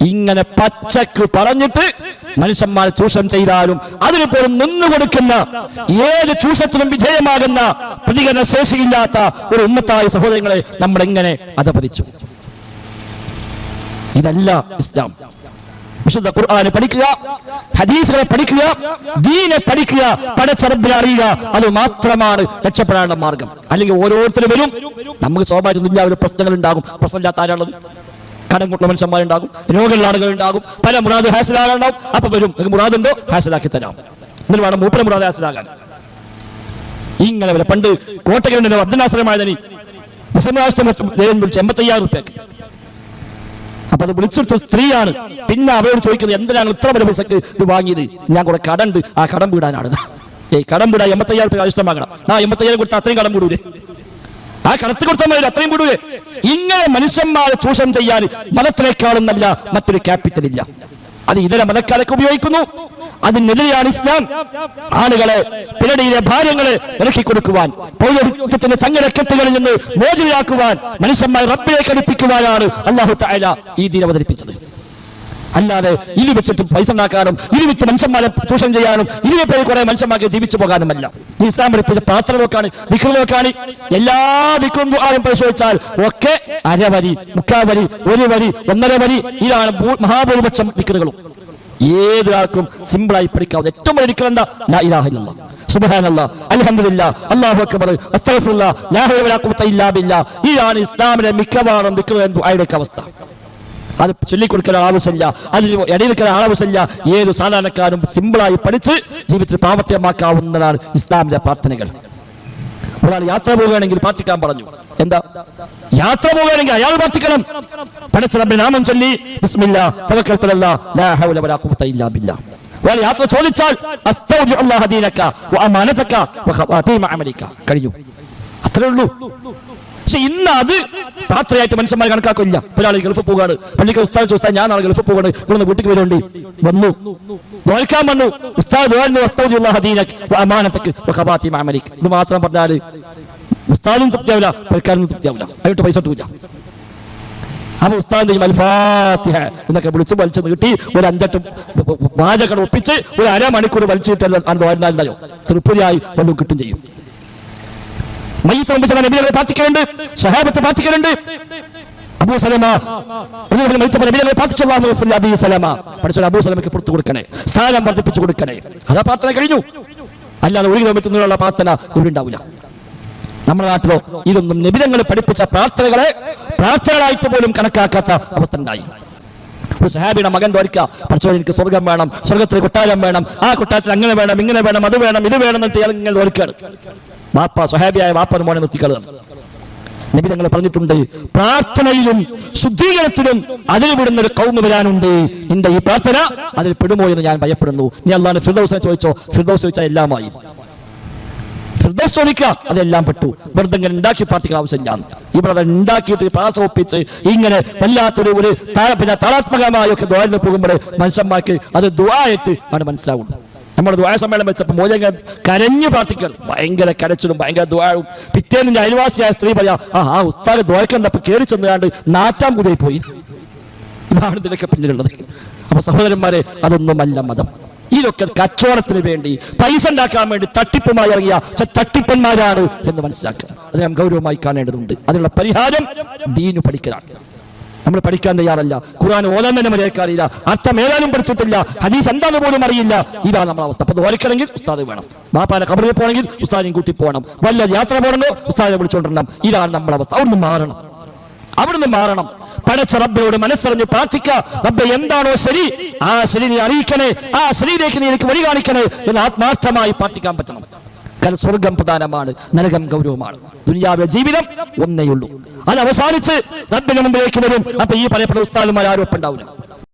ഇങ്ങനെ പച്ചക്ക് പറഞ്ഞിട്ട് മനുഷ്യന്മാരെ ചൂഷണം ചെയ്താലും അതിന് പോലും നിന്നു കൊടുക്കുന്ന ഏത് ചൂഷത്തിനും വിധേയമാകുന്ന പ്രതികരണ ശേഷിയില്ലാത്ത ഒരു ഉമ്മത്തായ സഹോദരങ്ങളെ നമ്മൾ എങ്ങനെ അധപതിച്ചു? ഇതല്ല ഇസ്ലാം. വിശുദ്ധ ഖുർആനെ പഠിക്കുക ഹദീസുകളെ പഠിക്കുക ദീനെ പഠിക്കുക പടച്ചറബിനെ അറിയുക അത് മാത്രമാണ് രക്ഷപ്പെടാനുള്ള മാർഗം. അല്ലെങ്കിൽ ഓരോരുത്തരും വരും. നമുക്ക് സ്വാഭാവികം എല്ലാവരും പ്രശ്നങ്ങൾ ഉണ്ടാകും പ്രശ്നമില്ലാത്ത ആരാളുള്ളത് കടം കൂട്ടുന്ന മനുഷ്യന്മാരുണ്ടാകും രോഗമുള്ള ആളുകൾ ഉണ്ടാകും പല മുറാദ് ഹാസിലാകാനുണ്ടാവും അപ്പൊ വരും. മുറാദ് മുറാദുണ്ടോ? ഹാസിലാക്കി തരാം. എന്നിട്ട് വേണം മൂപ്പര മുറാദ് ഹാസിലാകാൻ. ഇങ്ങനെ വരെ. പണ്ട് കോട്ടകളുടെ വർദ്ധനാശ്രയമായതിന് ദശമാഷ്ടം വിളിച്ചു എൺപത്തയ്യായിരം റുപ്യക്ക് അപ്പൊ അത് വിളിച്ചിട്ട് സ്ത്രീയാണ്. പിന്നെ അവരോട് ചോദിക്കുന്നത് എന്തിനാണ് ഇത്ര വലിയ പൈസക്ക് ഇത് വാങ്ങിയത്? ഞാൻ കുറെ കടണ്ട്. ആ കടം വീടാനാണ്. ഏയ് കടം വീടാ എൺപത്തയ്യായിരം റുപ്യ ഇഷ്ടമാകണം ആ എൺപത്തയ്യായിരം കൊടുത്താൽ അത്രയും കടം വിടൂലേ ആ കടത്തി കൊടുത്താൽ അത്രയും കൂടുതൽ ഇങ്ങനെ മനുഷ്യന്മാരെ ചൂഷണം ചെയ്യാൻ മതത്തിനേക്കാളും നല്ല മറ്റൊരു ക്യാപിറ്റൽ ഇല്ല. അത് ഇതര മതക്കാരൊക്കെ ഉപയോഗിക്കുന്നു. അതിനെതിരെയാണ് ഇസ്ലാം. ആളുകളെ പിന്നടിയിലെ ഭാര്യങ്ങളെ ഇറക്കി കൊടുക്കുവാൻ പൗരത്വത്തിന്റെ ചങ്ങലക്കെട്ടുകളിൽ നിന്ന് മോചനയാക്കുവാൻ മനുഷ്യന്മാരെ റബ്ബിലേക്ക് അടുപ്പിക്കുവാനാണ് അള്ളാഹു തായ ഈ ദീൻ അവതരിപ്പിച്ചത്. അല്ലാതെ ഇനി വെച്ചിട്ട് പൈസ ഉണ്ടാക്കാനും ഇനി വിറ്റ് മനുഷ്യന്മാരെ ചൂഷണം ചെയ്യാനും ഇനി പേര് കുറെ മനുഷ്യന്മാർക്ക് ജീവിച്ചു പോകാനുമല്ല. ഇസ്ലാം പഠിപ്പിച്ച പാത്രം നോക്കാണ് വിക്രം നോക്കാണ് എല്ലാ വിക്രം ആരും പരിശോധിച്ചാൽ ഒക്കെ അരവരി മുക്കാവരി ഒരു വരി ഒന്നര വരി ഇതാണ് മഹാഭൂരിപക്ഷം വിക്രുകളും ഏതൊരാൾക്കും സിമ്പിളായി പഠിക്കാവുന്ന ഏറ്റവും വലിയ വിക്രം എന്താ? ലാ ഇലാഹ ഇല്ലല്ലാഹ് സുബ്ഹാനല്ലാഹ് അൽഹംദുലില്ലാഹ് അല്ലാഹു അക്ബർ. അസ്തഗ്ഫിറുല്ലാഹ് ലാ ഹൗല വലാ ഖുവത ഇല്ലാ ബില്ലാഹ് ഇതാണ് ഇസ്ലാമിലെ മിക്കവാറും വിക്രം ദുആയുടെ അവസ്ഥ. അത് ചൊല്ലിക്കൊടുക്കാൻ ആവശ്യമില്ല അതിൽ ഇടയിൽ നിൽക്കാൻ ആവശ്യമില്ല ഏത് സാധാരണക്കാരും സിമ്പിളായി പഠിച്ച് ജീവിതത്തിൽ പ്രാവർത്തികമാക്കാവുന്നതാണ് ഇസ്ലാമിന്റെ പ്രാർത്ഥനകൾ. ഒരാൾ യാത്ര പോവുകയാണെങ്കിൽ പ്രാർത്ഥിക്കാൻ പറഞ്ഞു. എന്താ? യാത്ര പോവുകയാണെങ്കിൽ അയാൾ പ്രാർത്ഥിക്കണം. പഠിച്ച നമ്മുടെ നാമം ചൊല്ലി ബിസ്മില്ല തവക്കൽതു അലല്ലാഹ് ലാ ഹൗല വലാ ഖുവത ഇല്ലാ ബില്ലാ. യാത്ര ചോദിച്ചാൽ കഴിഞ്ഞു. അത്രേ ഉള്ളൂ. പക്ഷെ ഇന്ന് അത് പ്രാർത്ഥനയായിട്ട് മനുഷ്യന്മാർ കണക്കാക്കില്ല. ഒരാൾ ഗൾഫ് പോകാണ് പള്ളിക്ക് ഉസ്താദ് ഉസ്താദ് ഞാൻ ആൾ ഗൾഫ് പോകാണ് ഇവിടെ വീട്ടിൽ വരുന്നുണ്ട്. വന്നു. തോൽക്കാൻ വന്നു. ഉസ്താദ് ഇത് മാത്രം പറഞ്ഞാൽ ഉസ്താദും തൃപ്തിയാവില്ല പൽക്കാരനും തൃപ്തിയാവില്ല. അതിട്ട് പൈസ കിട്ടൂല. അപ്പൊ ഉസ്താദിന്റെ അൽഫാത്തിഹ എന്നൊക്കെ വിളിച്ച് വലിച്ചു നീട്ടി ഒരു അഞ്ചെട്ട് വാചകൾ ഒപ്പിച്ച് ഒരു അരമണിക്കൂർ വലിച്ചിട്ട് അത് വരുന്നാലോ തൃപ്തിയായി വല്ലതും കിട്ടും ചെയ്യും. മയ്യത്ത് അബൂ സലമ അബീ കൊടുക്കണേ സ്ഥാനം വർദ്ധിപ്പിച്ചു കൊടുക്കണേ. അതാ പ്രാർത്ഥന കഴിഞ്ഞു. അല്ലാതെ ഒരു കിലോമീറ്റർ പ്രാർത്ഥന ഇവിടെ ഉണ്ടാവില്ല. നമ്മുടെ നാട്ടിലോ ഇതൊന്നും നിബിധങ്ങൾ പഠിപ്പിച്ച പ്രാർത്ഥനകളെ പ്രാർത്ഥനകളായിട്ട് പോലും കണക്കാക്കാത്ത അവസ്ഥ ഉണ്ടായി. സഹാബിയുടെ മകൻ തോൽക്ക പഠിച്ചോ എനിക്ക് സ്വർഗം വേണം സ്വർഗത്തിൽ കൊട്ടാരം വേണം ആ കൊട്ടാരത്തിൽ അങ്ങനെ വേണം ഇങ്ങനെ വേണം അത് വേണം ഇത് വേണം എന്നിട്ട് ഇയാൾ ഇങ്ങനെ തോൽക്കാണ് വാപ്പ സ്വഹാബിയായ വാപ്പന് മോനെ നിർത്തിക്കളാണ് നബി ഞങ്ങൾ പറഞ്ഞിട്ടുണ്ട് പ്രാർത്ഥനയിലും ശുദ്ധീകരണത്തിലും അതിൽ വിടുന്ന ഒരു കൗമ വരാനുണ്ട്. നിന്റെ ഈ പ്രാർത്ഥന അതിൽ പെടുമോ എന്ന് ഞാൻ ഭയപ്പെടുന്നു. നീ അള്ളാഹ് ഫിർദൌസിനെ ചോദിച്ചോ? ഫിർദൌസ് ചോദിച്ചാൽ എല്ലാമായി. ചോദിക്കാം അതെല്ലാം പെട്ടു. വെറുതെ ഇങ്ങനെ ഉണ്ടാക്കി പ്രാർത്ഥിക്കാൻ ഈ ബ്രദർ ഉണ്ടാക്കിയിട്ട് പാസ് ഒപ്പിച്ച് ഇങ്ങനെ വല്ലാത്തൊരു ഒരു പിന്നെ താളാത്മകമായൊക്കെ ദ്വാരത്തിൽ പോകുമ്പോൾ മനുഷ്യന്മാർക്ക് അത് ദ്വായത്ത് ആണ് മനസ്സിലാവുന്നത് നമ്മൾ ദ്വായ സമ്മേളനം വെച്ചപ്പോൾ മോചന കരഞ്ഞു പ്രാർത്ഥിക്കണം ഭയങ്കര കരച്ചിലും ഭയങ്കര ദ്വാഴവും പിറ്റേന്ന് അയൽവാസിയായ സ്ത്രീ പറയാം ആ ആ ഉസ്താദ് ദ്വായക്കണ്ടപ്പോൾ കയറി ചെന്നുകാണ്ട് നാറ്റാം കുതിരി പോയി. ഇതാണ് ഇതിനൊക്കെ പിന്നിലുള്ളത്. അപ്പൊ സഹോദരന്മാരെ അതൊന്നുമല്ല മതം. ഇതൊക്കെ കച്ചവടത്തിന് വേണ്ടി പൈസ ഉണ്ടാക്കാൻ വേണ്ടി തട്ടിപ്പുമായി ഇറങ്ങിയ തട്ടിപ്പന്മാരാണ് എന്ന് മനസ്സിലാക്കുക. അത് നാം ഗൗരവമായി കാണേണ്ടതുണ്ട്. അതിനുള്ള പരിഹാരം ദീനു പഠിക്കലാണ്. നമ്മൾ പഠിക്കാൻ തയ്യാറല്ല. ഖുർആൻ ഓലാൻ തന്നെ മര്യാദക്കാറില്ല അർത്ഥം ഏതാനും പഠിച്ചിട്ടില്ല. ഹദീസ് എന്താന്ന് പോലും അറിയില്ല. ഇതാണ് നമ്മുടെ അവസ്ഥ. അപ്പൊ ഓരക്കണമെങ്കിൽ ഉസ്താദ് വേണം. ബാപ്പാനെ കബറിൽ പോകണമെങ്കിൽ ഉസ്താദിനെയും കൂട്ടി പോകണം. വല്ല യാത്ര പോകണോ ഉസ്താദിനെ വിളിച്ചുകൊണ്ടിരണം. ഇതാണ് നമ്മുടെ അവസ്ഥ. അവിടുന്ന് മാറണം. അവിടുന്ന് മാറണം. പടച്ച റബ്ബിനോട് മനസ്സറിഞ്ഞ് പ്രാർത്ഥിക്കുക. റബ്ബെ എന്താണോ ശരി? ആ ശരി നീ അറിയിക്കണേ. ആ ശരിയിലേക്ക് നീ എനിക്ക് വഴി കാണിക്കണേ എന്ന് ആത്മാർത്ഥമായി പ്രാർത്ഥിക്കാൻ പറ്റണം. കാരണം സ്വർഗം പ്രധാനമാണ് നരകം ഗൗരവമാണ്. ദുനിയാവിലെ ജീവിതം ഒന്നേയുള്ളൂ. അത് അവസാനിച്ച് റബ്ബിന് മുമ്പിലേക്ക് വരും. അപ്പൊ ഈ പറയപ്പെട്ട ഉസ്താദുമാർ ആരോപണ്ടാവില്ല